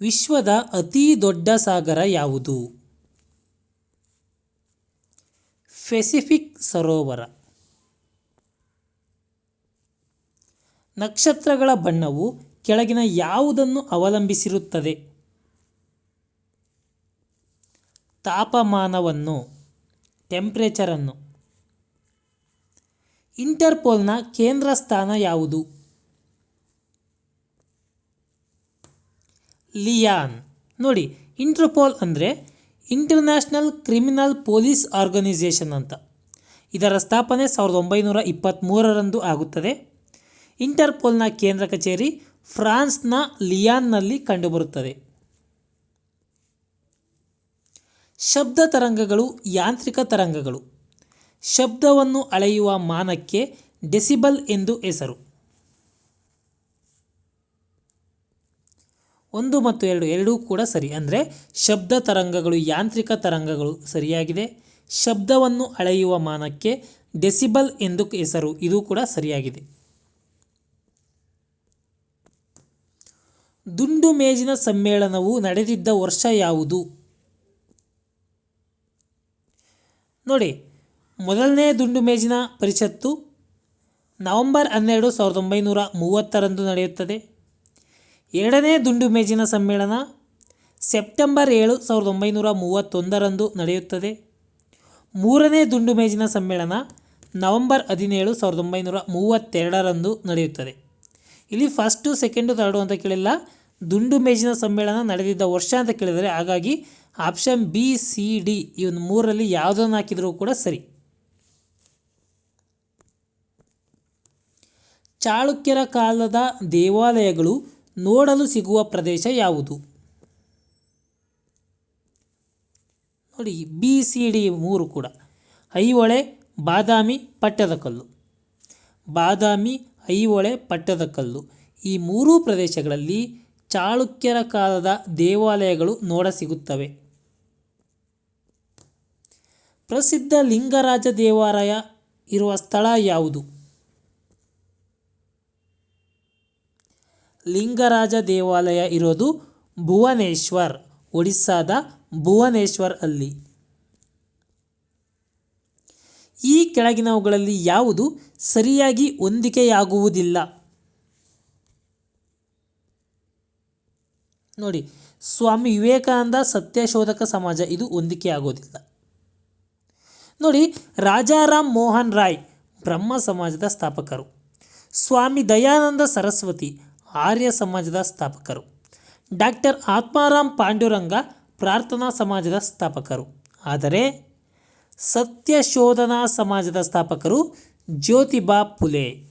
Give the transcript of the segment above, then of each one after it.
ವಿಶ್ವದ ಅತಿ ದೊಡ್ಡ ಸಾಗರ ಯಾವುದು? ಪೆಸಿಫಿಕ್ ಸರೋವರ. ನಕ್ಷತ್ರಗಳ ಬಣ್ಣವು ಕೆಳಗಿನ ಯಾವುದನ್ನು ಅವಲಂಬಿಸಿರುತ್ತದೆ? ತಾಪಮಾನವನ್ನು ಟೆಂಪ್ರೇಚರನ್ನು ಇಂಟರ್ಪೋಲ್ನ ಕೇಂದ್ರ ಸ್ಥಾನ ಯಾವುದು? ಲಿಯಾನ್. ನೋಡಿ, ಇಂಟರ್ಪೋಲ್ ಅಂದರೆ ಇಂಟರ್ನ್ಯಾಷನಲ್ ಕ್ರಿಮಿನಲ್ ಪೊಲೀಸ್ ಆರ್ಗನೈಸೇಷನ್ ಅಂತ. ಇದರ ಸ್ಥಾಪನೆ ಸಾವಿರದ ಒಂಬೈನೂರ ಇಪ್ಪತ್ತ್ಮೂರರಂದು ಆಗುತ್ತದೆ. ಇಂಟರ್ಪೋಲ್ನ ಕೇಂದ್ರ ಕಚೇರಿ ಫ್ರಾನ್ಸ್ನ ಲಿಯಾನ್ನಲ್ಲಿ ಕಂಡುಬರುತ್ತದೆ. ಶಬ್ದ ತರಂಗಗಳು ಯಾಂತ್ರಿಕ ತರಂಗಗಳು. ಶಬ್ದವನ್ನು ಅಳೆಯುವ ಮಾನಕ್ಕೆ ಡೆಸಿಬಲ್ ಎಂದು ಹೆಸರು. ಒಂದು ಮತ್ತು ಎರಡು, ಎರಡೂ ಕೂಡ ಸರಿ. ಅಂದರೆ ಶಬ್ದ ತರಂಗಗಳು, ಯಾಂತ್ರಿಕ ತರಂಗಗಳು ಸರಿಯಾಗಿದೆ. ಶಬ್ದವನ್ನು ಅಳೆಯುವ ಮಾನಕ್ಕೆ ಡೆಸಿಬಲ್ ಎಂದು ಹೆಸರು, ಇದು ಕೂಡ ಸರಿಯಾಗಿದೆ. ದುಂಡು ಮೇಜಿನ ಸಮ್ಮೇಳನವು ನಡೆದಿದ್ದ ವರ್ಷ ಯಾವುದು? ನೋಡಿ, ಮೊದಲನೇ ದುಂಡು ಮೇಜಿನ ಪರಿಷತ್ತು ನವೆಂಬರ್ ಹನ್ನೆರಡು ಸಾವಿರದ ಒಂಬೈನೂರ ಮೂವತ್ತರಂದು ನಡೆಯುತ್ತದೆ. ಎರಡನೇ ದುಂಡು ಮೇಜಿನ ಸಮ್ಮೇಳನ ಸೆಪ್ಟೆಂಬರ್ ಏಳು ಸಾವಿರದ ಒಂಬೈನೂರ ಮೂವತ್ತೊಂದರಂದು ನಡೆಯುತ್ತದೆ. ಮೂರನೇ ದುಂಡು ಮೇಜಿನ ಸಮ್ಮೇಳನ ನವೆಂಬರ್ ಹದಿನೇಳು ಸಾವಿರದ ಒಂಬೈನೂರ ಮೂವತ್ತೆರಡರಂದು ನಡೆಯುತ್ತದೆ. ಇಲ್ಲಿ ಫಸ್ಟು ಸೆಕೆಂಡು ತರ್ಡು ಅಂತ ಕೇಳಿಲ್ಲ. ದುಂಡು ಮೇಜಿನ ಸಮ್ಮೇಳನ ನಡೆದಿದ್ದ ವರ್ಷ ಅಂತ ಕೇಳಿದರೆ ಹಾಗಾಗಿ ಆಪ್ಷನ್ ಬಿ ಸಿ ಡಿ ಇವನ್ ಮೂರರಲ್ಲಿ ಯಾವುದನ್ನು ಹಾಕಿದರೂ ಕೂಡ ಸರಿ. ಚಾಳುಕ್ಯರ ಕಾಲದ ದೇವಾಲಯಗಳು ನೋಡಲು ಸಿಗುವ ಪ್ರದೇಶ ಯಾವುದು? ನೋಡಿ ಬಿ ಸಿ ಡಿ ಮೂರು ಕೂಡ. ಐಹೊಳೆ, ಬಾದಾಮಿ ಪಟ್ಟದಕಲ್ಲು ಬಾದಾಮಿ, ಐಹೊಳೆ ಪಟ್ಟದಕಲ್ಲು ಈ ಮೂರೂ ಪ್ರದೇಶಗಳಲ್ಲಿ ಚಾಳುಕ್ಯರ ಕಾಲದ ದೇವಾಲಯಗಳು ನೋಡ ಸಿಗುತ್ತವೆ. ಪ್ರಸಿದ್ಧ ಲಿಂಗರಾಜ ದೇವಾಲಯ ಇರುವ ಸ್ಥಳ ಯಾವುದು? ಲಿಂಗರಾಜ ದೇವಾಲಯ ಇರೋದು ಭುವನೇಶ್ವರ್, ಒಡಿಸ್ಸಾದ ಭುವನೇಶ್ವರ್ ಅಲ್ಲಿ. ಈ ಕೆಳಗಿನವುಗಳಲ್ಲಿ ಯಾವುದು ಸರಿಯಾಗಿ ಹೊಂದಿಕೆಯಾಗುವುದಿಲ್ಲ? ನೋಡಿ, ಸ್ವಾಮಿ ವಿವೇಕಾನಂದ ಸತ್ಯಶೋಧಕ ಸಮಾಜ ಇದು ಹೊಂದಿಕೆ ಆಗೋದಿಲ್ಲ ನೋಡಿ, ರಾಜಾರಾಮ್ ಮೋಹನ್ ರಾಯ್ ಬ್ರಹ್ಮ ಸಮಾಜದ ಸ್ಥಾಪಕರು. ಸ್ವಾಮಿ ದಯಾನಂದ ಸರಸ್ವತಿ ಆರ್ಯ ಸಮಾಜದ ಸ್ಥಾಪಕರು. ಡಾಕ್ಟರ್ ಆತ್ಮಾರಾಮ್ ಪಾಂಡುರಂಗ ಪ್ರಾರ್ಥನಾ ಸಮಾಜದ ಸ್ಥಾಪಕರು. ಆದರೆ ಸತ್ಯಶೋಧನಾ ಸಮಾಜದ ಸ್ಥಾಪಕರು ಜ್ಯೋತಿಬಾ ಫುಲೆ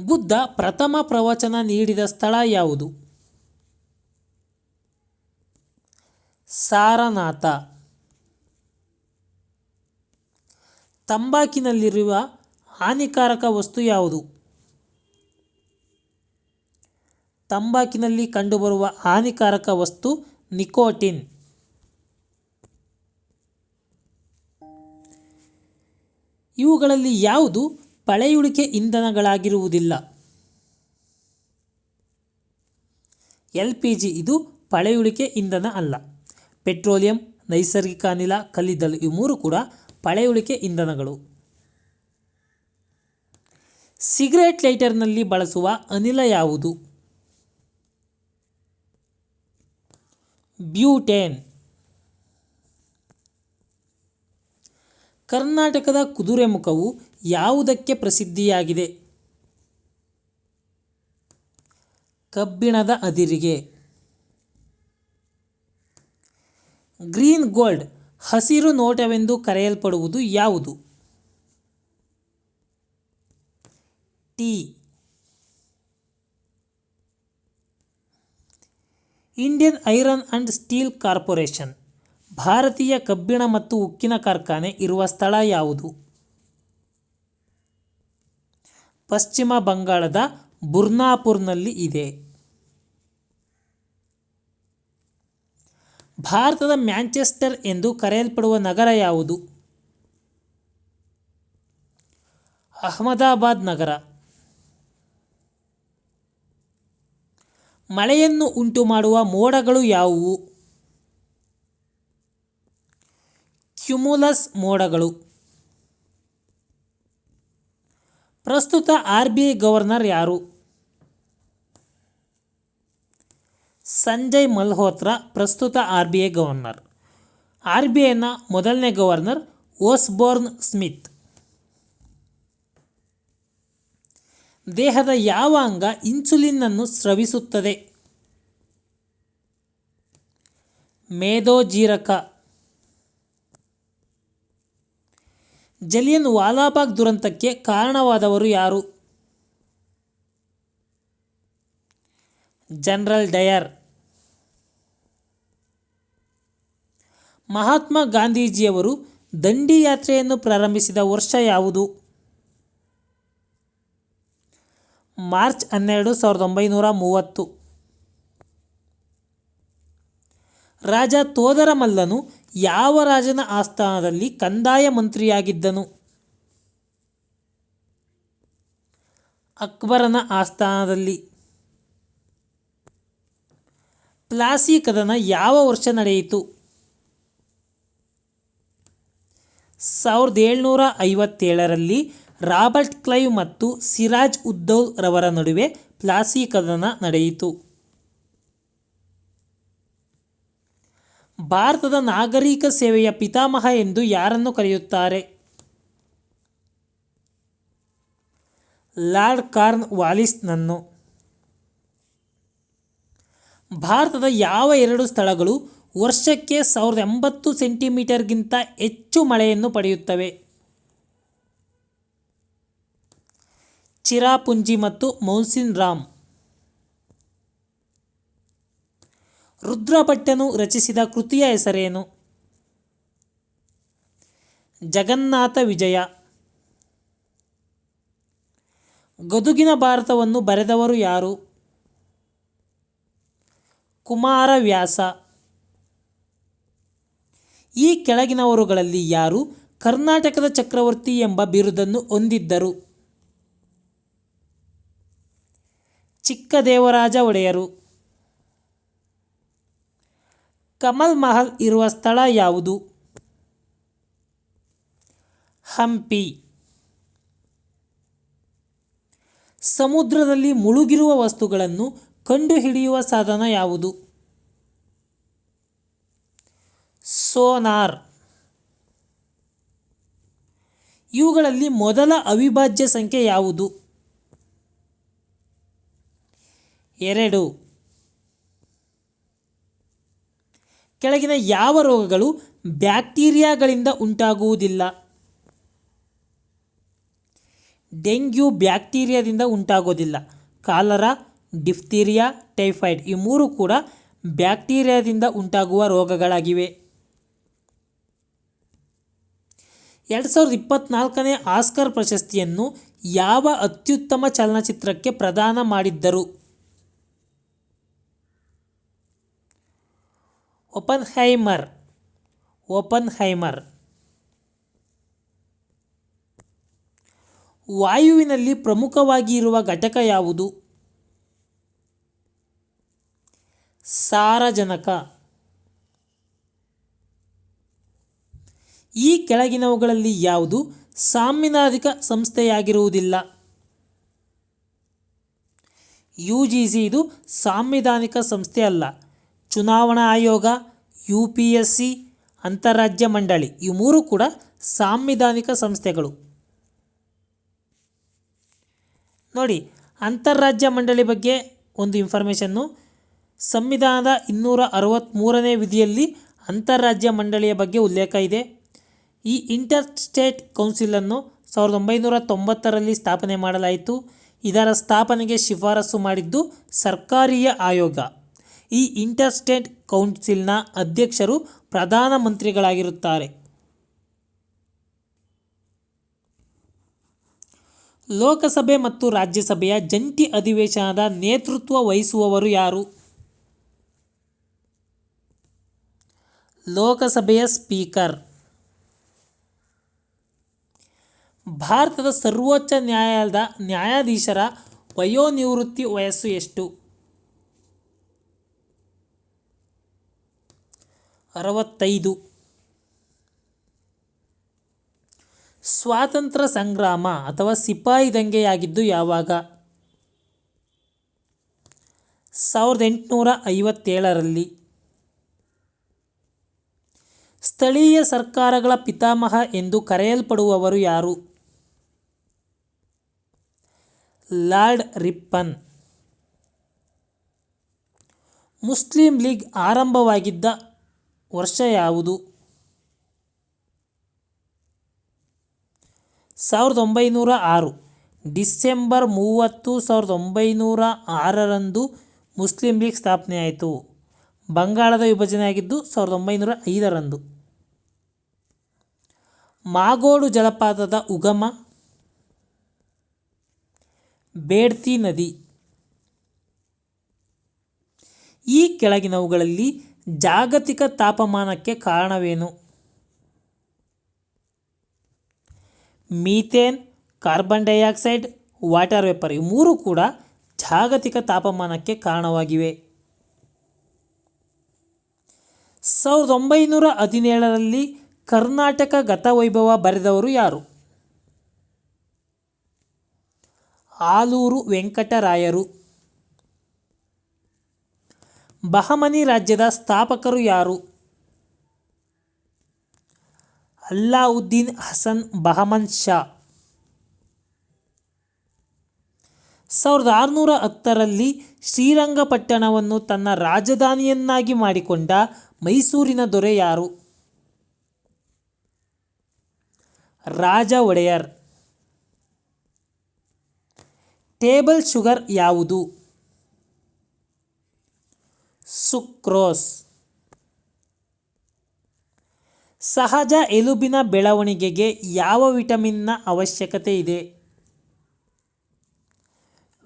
ಬುದ್ಧ ಪ್ರಥಮ ಪ್ರವಚನ ನೀಡಿದ ಸ್ಥಳ ಯಾವುದು? ಸಾರನಾಥ. ತಂಬಾಕಿನಲ್ಲಿರುವ ಹಾನಿಕಾರಕ ವಸ್ತು ಯಾವುದು? ತಂಬಾಕಿನಲ್ಲಿ ಕಂಡುಬರುವ ಹಾನಿಕಾರಕ ವಸ್ತು ನಿಕೋಟಿನ್. ಇವುಗಳಲ್ಲಿ ಯಾವುದು ಪಳೆಯುಳಿಕೆ ಇಂಧನಗಳಾಗಿರುವುದಿಲ್ಲ? ಎಲ್ ಪಿ ಜಿ ಇದು ಪಳೆಯುಳಿಕೆ ಇಂಧನ ಅಲ್ಲ. ಪೆಟ್ರೋಲಿಯಂ, ನೈಸರ್ಗಿಕ ಅನಿಲ, ಕಲ್ಲಿದ್ದಲು ಈ ಮೂರು ಕೂಡ ಪಳೆಯುಳಿಕೆ ಇಂಧನಗಳು. ಸಿಗರೆಟ್ ಲೈಟರ್ನಲ್ಲಿ ಬಳಸುವ ಅನಿಲ ಯಾವುದು? ಬ್ಯೂಟೇನ್. ಕರ್ನಾಟಕದ ಕುದುರೆಮುಖವು ಯಾವುದಕ್ಕೆ ಪ್ರಸಿದ್ಧಿಯಾಗಿದೆ? ಕಬ್ಬಿಣದ ಅದಿರಿಗೆ. ಗ್ರೀನ್ ಗೋಲ್ಡ್, ಹಸಿರು ನೋಟವೆಂದು ಕರೆಯಲ್ಪಡುವುದು ಯಾವುದು? Tea. Indian iron and steel corporation, ಭಾರತೀಯ ಕಬ್ಬಿಣ ಮತ್ತು ಉಕ್ಕಿನ ಕಾರ್ಖಾನೆ ಇರುವ ಸ್ಥಳ ಯಾವುದು? ಪಶ್ಚಿಮ ಬಂಗಾಳದ ಬುರ್ನಾಪುರ್ನಲ್ಲಿ ಇದೆ. ಭಾರತದ ಮ್ಯಾಂಚೆಸ್ಟರ್ ಎಂದು ಕರೆಯಲ್ಪಡುವ ನಗರ ಯಾವುದು? ಅಹಮದಾಬಾದ್ ನಗರ. ಮಳೆಯನ್ನು ಉಂಟು ಮಾಡುವ ಮೋಡಗಳು ಯಾವುವು? ಕ್ಯುಮುಲಸ್ ಮೋಡಗಳು. ಪ್ರಸ್ತುತ ಆರ್ ಬಿ ಐ ಗವರ್ನರ್ ಯಾರು? ಸಂಜಯ್ ಮಲ್ಹೋತ್ರಾ, ಪ್ರಸ್ತುತ R B I governor. R B ಐನ ಮೊದಲನೇ ಗವರ್ನರ್ ಓಸ್ಬೋರ್ನ್ ಸ್ಮಿತ್. ದೇಹದ ಯಾವ ಅಂಗ ಇನ್ಸುಲಿನ್ನನ್ನು ಸ್ರವಿಸುತ್ತದೆ? ಮೇದೋಜೀರಕ. ಜಲಿಯನ್ ವಾಲಾಬಾಗ್ ದುರಂತಕ್ಕೆ ಕಾರಣವಾದವರು ಯಾರು? General Dyer. ಮಹಾತ್ಮ ಗಾಂಧೀಜಿಯವರು ದಂಡಿ ಯಾತ್ರೆಯನ್ನು ಪ್ರಾರಂಭಿಸಿದ ವರ್ಷ ಯಾವುದು? ಮಾರ್ಚ್ ಹನ್ನೆರಡು ಸಾವಿರದ ಒಂಬೈನೂರ ಮೂವತ್ತು. ರಾಜ ತೋದರಮಲ್ಲನು ಯಾವ ರಾಜನ ಆಸ್ಥಾನದಲ್ಲಿ ಕಂದಾಯ ಮಂತ್ರಿಯಾಗಿದ್ದನು? ಅಕ್ಬರನ ಆಸ್ಥಾನದಲ್ಲಿ. ಪ್ಲಾಸಿ ಕದನ ಯಾವ ವರ್ಷ ನಡೆಯಿತು? ಸಾವಿರದ ಏಳ್ನೂರ ಐವತ್ತೇಳರಲ್ಲಿ ರಾಬರ್ಟ್ ಕ್ಲೈವ್ ಮತ್ತು ಸಿರಾಜ್ ಉದ್ದೌಲ್ ರವರ ನಡುವೆ ಪ್ಲಾಸಿ ಕದನ ನಡೆಯಿತು. ಭಾರತದ ನಾಗರಿಕ ಸೇವೆಯ ಪಿತಾಮಹ ಎಂದು ಯಾರನ್ನು ಕರೆಯುತ್ತಾರೆ? ಲಾರ್ಡ್ ಕಾರ್ನ್ ವಾಲಿಸ್ನನ್ನು. ಭಾರತದ ಯಾವ ಎರಡು ಸ್ಥಳಗಳು ವರ್ಷಕ್ಕೆ ಸಾವಿರದ ಎಂಬತ್ತು ಸೆಂಟಿಮೀಟರ್ಗಿಂತ ಹೆಚ್ಚು ಮಳೆಯನ್ನು ಪಡೆಯುತ್ತವೆ? ಚಿರಾಪುಂಜಿ ಮತ್ತು ಮೌನ್ಸಿನ್ ರಾಮ್. ರುದ್ರಭಟ್ಟನು ರಚಿಸಿದ ಕೃತಿಯ ಹೆಸರೇನು? ಜಗನ್ನಾಥ ವಿಜಯ. ಗದುಗಿನ ಭಾರತವನ್ನು ಬರೆದವರು ಯಾರು? ಕುಮಾರವ್ಯಾಸ. ಈ ಕೆಳಗಿನವರುಗಳಲ್ಲಿ ಯಾರು ಕರ್ನಾಟಕದ ಚಕ್ರವರ್ತಿ ಎಂಬ ಬಿರುದನ್ನು ಹೊಂದಿದ್ದರು? ಚಿಕ್ಕದೇವರಾಜ ಒಡೆಯರು. ಕಮಲ್ ಮಹಲ್ ಇರುವ ಸ್ಥಳ ಯಾವುದು? ಹಂಪಿ. ಸಮುದ್ರದಲ್ಲಿ ಮುಳುಗಿರುವ ವಸ್ತುಗಳನ್ನು ಕಂಡುಹಿಡಿಯುವ ಸಾಧನ ಯಾವುದು? ಸೋನಾರ್. ಇವುಗಳಲ್ಲಿ ಮೊದಲ ಅವಿಭಾಜ್ಯ ಸಂಖ್ಯೆ ಯಾವುದು? ಎರಡು. ಕೆಳಗಿನ ಯಾವ ರೋಗಗಳು ಬ್ಯಾಕ್ಟೀರಿಯಾಗಳಿಂದ ಉಂಟಾಗುವುದಿಲ್ಲ? ಡೆಂಗ್ಯೂ ಬ್ಯಾಕ್ಟೀರಿಯಾದಿಂದ ಉಂಟಾಗೋದಿಲ್ಲ ಕಾಲರಾ, ಡಿಫ್ತೀರಿಯಾ, ಟೈಫಾಯ್ಡ್ ಈ ಮೂರು ಕೂಡ ಬ್ಯಾಕ್ಟೀರಿಯಾದಿಂದ ಉಂಟಾಗುವ ರೋಗಗಳಾಗಿವೆ. ಎರಡು ಸಾವಿರದ ಇಪ್ಪತ್ತ್ನಾಲ್ಕನೇ ಆಸ್ಕರ್ ಪ್ರಶಸ್ತಿಯನ್ನು ಯಾವ ಅತ್ಯುತ್ತಮ ಚಲನಚಿತ್ರಕ್ಕೆ ಪ್ರದಾನ ಮಾಡಿದ್ದರು? ಒಪನ್ಹೈಮರ್ ಓಪನ್ಹೈಮರ್ ವಾಯುವಿನಲ್ಲಿ ಪ್ರಮುಖವಾಗಿ ಇರುವ ಘಟಕ ಯಾವುದು? ಸಾರಜನಕ. ಈ ಕೆಳಗಿನವುಗಳಲ್ಲಿ ಯಾವುದು ಸಾಂವಿಧಾನಿಕ ಸಂಸ್ಥೆಯಾಗಿರುವುದಿಲ್ಲ? ಯು ಜಿ ಸಿ ಇದು ಸಾಂವಿಧಾನಿಕ ಸಂಸ್ಥೆ ಅಲ್ಲ ಚುನಾವಣಾ ಆಯೋಗ, ಯು ಪಿ ಎಸ್ ಸಿ, ಅಂತಾರಾಜ್ಯ ಮಂಡಳಿ ಈ ಮೂರು ಕೂಡ ಸಾಂವಿಧಾನಿಕ ಸಂಸ್ಥೆಗಳು. ನೋಡಿ, ಅಂತಾರಾಜ್ಯ ಮಂಡಳಿ ಬಗ್ಗೆ ಒಂದು ಇನ್ಫಾರ್ಮೇಷನ್ನು ಸಂವಿಧಾನದ ಇನ್ನೂರ ಅರವತ್ತ್ಮೂರನೇ ವಿಧಿಯಲ್ಲಿ ಅಂತಾರಾಜ್ಯ ಮಂಡಳಿಯ ಬಗ್ಗೆ ಉಲ್ಲೇಖ ಇದೆ. ಈ ಇಂಟರ್ ಸ್ಟೇಟ್ ಕೌನ್ಸಿಲನ್ನು ಸಾವಿರದ ಒಂಬೈನೂರ ತೊಂಬತ್ತರಲ್ಲಿ ಸ್ಥಾಪನೆ ಮಾಡಲಾಯಿತು. ಇದರ ಸ್ಥಾಪನೆಗೆ ಶಿಫಾರಸು ಮಾಡಿದ್ದು ಸರ್ಕಾರಿಯ ಆಯೋಗ. ಈ ಇಂಟರ್ ಸ್ಟೇಟ್ ಕೌನ್ಸಿಲ್ನ ಅಧ್ಯಕ್ಷರು ಪ್ರಧಾನಮಂತ್ರಿಗಳಾಗಿರುತ್ತಾರೆ ಲೋಕಸಭೆ ಮತ್ತು ರಾಜ್ಯಸಭೆಯ ಜಂಟಿ ಅಧಿವೇಶನದ ನೇತೃತ್ವ ವಹಿಸುವವರು ಯಾರು? ಲೋಕಸಭೆಯ ಸ್ಪೀಕರ್. ಭಾರತದ ಸರ್ವೋಚ್ಚ ನ್ಯಾಯಾಲಯದ ನ್ಯಾಯಾಧೀಶರ ವಯೋನಿವೃತ್ತಿ ವಯಸ್ಸು ಎಷ್ಟು? ಅರವತ್ತೈದು. ಸ್ವಾತಂತ್ರ್ಯ ಸಂಗ್ರಾಮ ಅಥವಾ ಸಿಪಾಯಿ ದಂಗೆಯಾಗಿದ್ದು ಯಾವಾಗ? ಸಾವಿರದ ಎಂಟುನೂರ ಐವತ್ತೇಳರಲ್ಲಿ. ಸ್ಥಳೀಯ ಸರ್ಕಾರಗಳ ಪಿತಾಮಹ ಎಂದು ಕರೆಯಲ್ಪಡುವವರು ಯಾರು? Lord Ripon. ಮುಸ್ಲಿಂ ಲೀಗ್ ಆರಂಭವಾಗಿದ್ದ ವರ್ಷ ಯಾವುದು? ಸಾವಿರದ ಒಂಬೈನೂರ ಆರು. ಡಿಸೆಂಬರ್ ಮೂವತ್ತು ಸಾವಿರದ ಒಂಬೈನೂರ ಆರರಂದು ಮುಸ್ಲಿಂ ಲೀಗ್ ಸ್ಥಾಪನೆಯಾಯಿತು ಬಂಗಾಳದ ವಿಭಜನೆ ಆಗಿದ್ದು ಸಾವಿರದ ಒಂಬೈನೂರ ಐದರಂದು. ಮಾಗೋಡು ಜಲಪಾತದ ಉಗಮ, ಬೇಡ್ತಿ ನದಿ. ಈ ಕೆಳಗಿನವುಗಳಲ್ಲಿ ಜಾಗತಿಕ ತಾಪಮಾನಕ್ಕೆ ಕಾರಣವೇನು? Methane, carbon dioxide, water vapour ಈ ಮೂರು ಕೂಡ ಜಾಗತಿಕ ತಾಪಮಾನಕ್ಕೆ ಕಾರಣವಾಗಿವೆ. ಸಾವಿರದ ಒಂಬೈನೂರ ಹದಿನೇಳರಲ್ಲಿ ಕರ್ನಾಟಕ ಗತವೈಭವ ಬರೆದವರು ಯಾರು? ಆಲೂರು ವೆಂಕಟರಾಯರು. ಬಹಮನಿ ರಾಜ್ಯದ ಸ್ಥಾಪಕರು ಯಾರು? ಅಲ್ಲಾವುದ್ದೀನ್ ಹಸನ್ ಬಹಮನ್ ಶಾ. ಸಾವಿರದ ಆರುನೂರ ಹತ್ತರಲ್ಲಿ ಶ್ರೀರಂಗಪಟ್ಟಣವನ್ನು ತನ್ನ ರಾಜಧಾನಿಯನ್ನಾಗಿ ಮಾಡಿಕೊಂಡ ಮೈಸೂರಿನ ದೊರೆ ಯಾರು? ರಾಜ ಒಡೆಯರ್. ಟೇಬಲ್ ಶುಗರ್ ಯಾವುದು? ಸುಕ್ರೋಸ್. ಸಹಜ ಎಲುಬಿನ ಬೆಳವಣಿಗೆಗೆ ಯಾವ ವಿಟಮಿನ್ನ ಅವಶ್ಯಕತೆ ಇದೆ?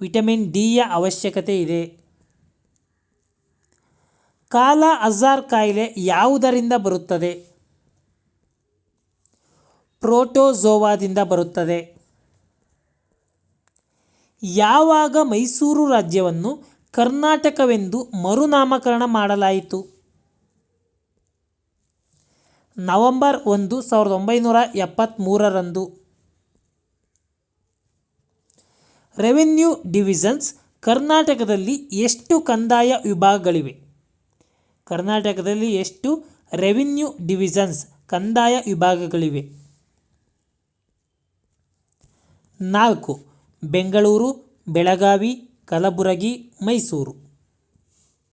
ವಿಟಮಿನ್ ಡಿಯ ಅವಶ್ಯಕತೆ ಇದೆ. ಕಾಲ ಅಜಾರ್ ಕಾಯಿಲೆ ಯಾವುದರಿಂದ ಬರುತ್ತದೆ? ಪ್ರೋಟೋಝೋವಾದಿಂದ ಬರುತ್ತದೆ. ಯಾವಾಗ ಮೈಸೂರು ರಾಜ್ಯವನ್ನು ಕರ್ನಾಟಕವೆಂದು ಮರುನಾಮಕರಣ ಮಾಡಲಾಯಿತು. ನವೆಂಬರ್ ಒಂದು ಸಾವಿರದ ಒಂಬೈನೂರ ಎಪ್ಪತ್ತ್ಮೂರರಂದು ರೆವೆನ್ಯೂ ಡಿವಿಷನ್ಸ್ ಕರ್ನಾಟಕದಲ್ಲಿ ಎಷ್ಟು ಕಂದಾಯ ವಿಭಾಗಗಳಿವೆ? ಕರ್ನಾಟಕದಲ್ಲಿ ಎಷ್ಟು ರೆವಿನ್ಯೂ ಡಿವಿಷನ್ಸ್ ಕಂದಾಯ ವಿಭಾಗಗಳಿವೆ? ನಾಲ್ಕು. ಬೆಂಗಳೂರು, ಬೆಳಗಾವಿ ಕಲಬುರಗಿ ಮೈಸೂರು.